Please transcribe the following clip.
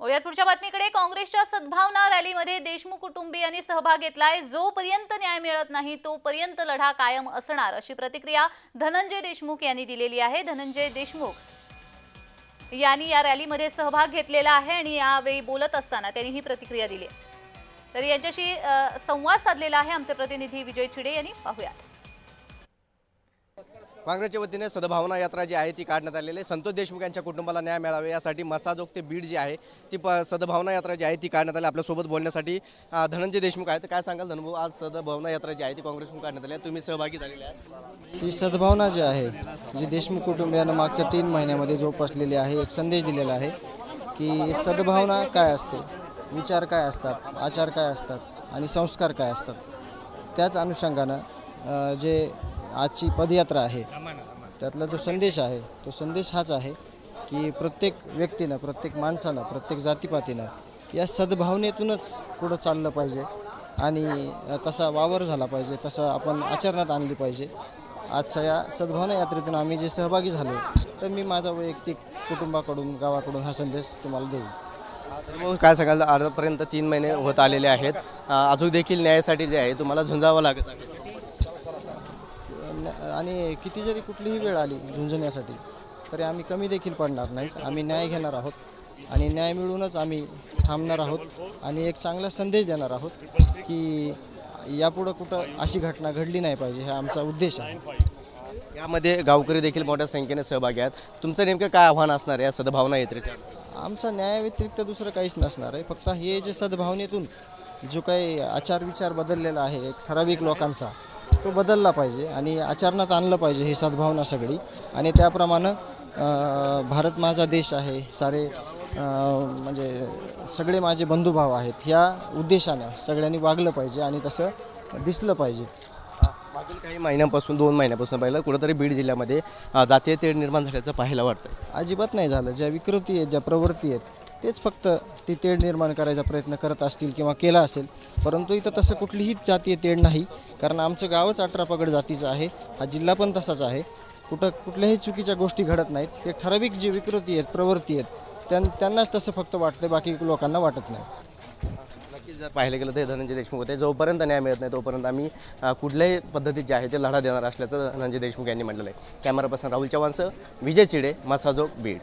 वळूयात पुढच्या बातमीकडे काँग्रेसच्या सद्भावना रॅलीमध्ये देशमुख कुटुंबियांनी सहभाग घेतलाय. जोपर्यंत न्याय मिळत नाही तोपर्यंत लढा कायम असणार अशी प्रतिक्रिया धनंजय देशमुख यांनी दिलेली आहे. धनंजय देशमुख यांनी या रॅलीमध्ये सहभाग घेतलेला आहे आणि यावेळी बोलत असताना त्यांनी ही प्रतिक्रिया दिली आहे. तर यांच्याशी संवाद साधलेला आहे आमचे प्रतिनिधी विजय छिडे यांनी. पाहूयात. काँग्रेसच्या वतीने सद्भावना यात्रा जी आहे ती काढण्यात आलेली आहे. संतोष देशमुख यांच्या कुटुंबाला न्याय मिळावे यासाठी मसाजोग ते बीड जी आहे ती प सद्भावना यात्रा जी आहे ती काढण्यात आली. आपल्यासोबत बोलण्यासाठी धनंजय देशमुख आहेत. तर काय सांगाल धनभाऊ? आज सद्भावना यात्रा जी आहे ती काँग्रेसकडून काढण्यात आली आहे. तुम्ही सहभागी झालेले आहात. ही सद्भावना जी आहे जी देशमुख कुटुंबियांना मागच्या तीन महिन्यामध्ये जोपासलेली आहे एक संदेश दिलेला आहे की सद्भावना काय असते विचार काय असतात आचार काय असतात आणि संस्कार काय असतात त्याच अनुषंगानं जे आजची पदयात्रा आहे. त्यातला जो संदेश आहे तो संदेश हाच आहे की प्रत्येक व्यक्तीनं प्रत्येक माणसानं प्रत्येक जातीपातीनं या सद्भावनेतूनच पुढं चाललं पाहिजे आणि तसा वावर झाला पाहिजे तसं आपण आचरणात आणली पाहिजे. आजच्या या सद्भावना यात्रेतून आम्ही जे सहभागी झालो तर मी माझा वैयक्तिक कुटुंबाकडून गावाकडून हा संदेश तुम्हाला देईन. मग काय सांगाल? आजपर्यंत तीन महिने होत आलेले आहेत. अजून देखील न्यायासाठी जे आहे तुम्हाला झुंजावं लागत आहे. आणि किती जरी कुठलीही वेळ आली झुंजण्यासाठी तरी आम्ही कमी देखील पडणार नाहीत आम्ही न्याय घेणार आहोत आणि न्याय मिळूनच आम्ही थांबणार आहोत आणि एक चांगला संदेश देणार आहोत की यापुढं कुठं अशी घटना घडली नाही पाहिजे हा आमचा उद्देश आहे. यामध्ये गावकरी देखील मोठ्या संख्येने सहभागी आहेत. तुमचं नेमकं काय आव्हान असणार या सद्भावना यात्रेच्या? आमचा न्यायाव्यतिरिक्त दुसरं काहीच नसणार आहे. फक्त हे जे सद्भावनेतून जो काही आचार विचार बदललेला आहे ठराविक लोकांचा तो बदलला पाहिजे आणि आचरणात आणलं पाहिजे ही सद्भावना सगळी. आणि त्याप्रमाणे भारत माझा देश आहे सारे म्हणजे सगळे माझे बंधुभाव आहेत ह्या उद्देशानं सगळ्यांनी वागलं पाहिजे आणि तसं दिसलं पाहिजे. मागील काही महिन्यांपासून दोन महिन्यापासून पाहिलं कुठंतरी बीड जिल्ह्यामध्ये जातीय तेढ निर्माण झाल्याचं पाहायला वाटतं अजिबात नाही झालं. ज्या विकृती आहेत ज्या प्रवृत्ती आहेत तेच फक्त ती तेढ निर्माण करायचा प्रयत्न करत असतील किंवा केला असेल. परंतु इथं तसं कुठलीही जातीय तेढ नाही. कारण आमचं गावच अठरा पगड जातीचं आहे. हा जिल्हा पण तसाच आहे. कुठं कुठल्याही चुकीच्या गोष्टी घडत नाहीत. हे ठराविक जी विकृती आहेत प्रवृत्ती आहेत त्यां त्यांनाच तसं फक्त वाटतं बाकी लोकांना वाटत नाही. नक्कीच जर पाहिलं गेलं तर धनंजय देशमुख होते. जोपर्यंत न्याय मिळत नाही तोपर्यंत आम्ही कुठल्याही पद्धतीत जे आहे ते लढा देणार असल्याचं धनंजय देशमुख यांनी म्हटलेलं आहे. कॅमेरा पर्सन राहुल चव्हाणसह विजय चिडे मसाजोग बीड.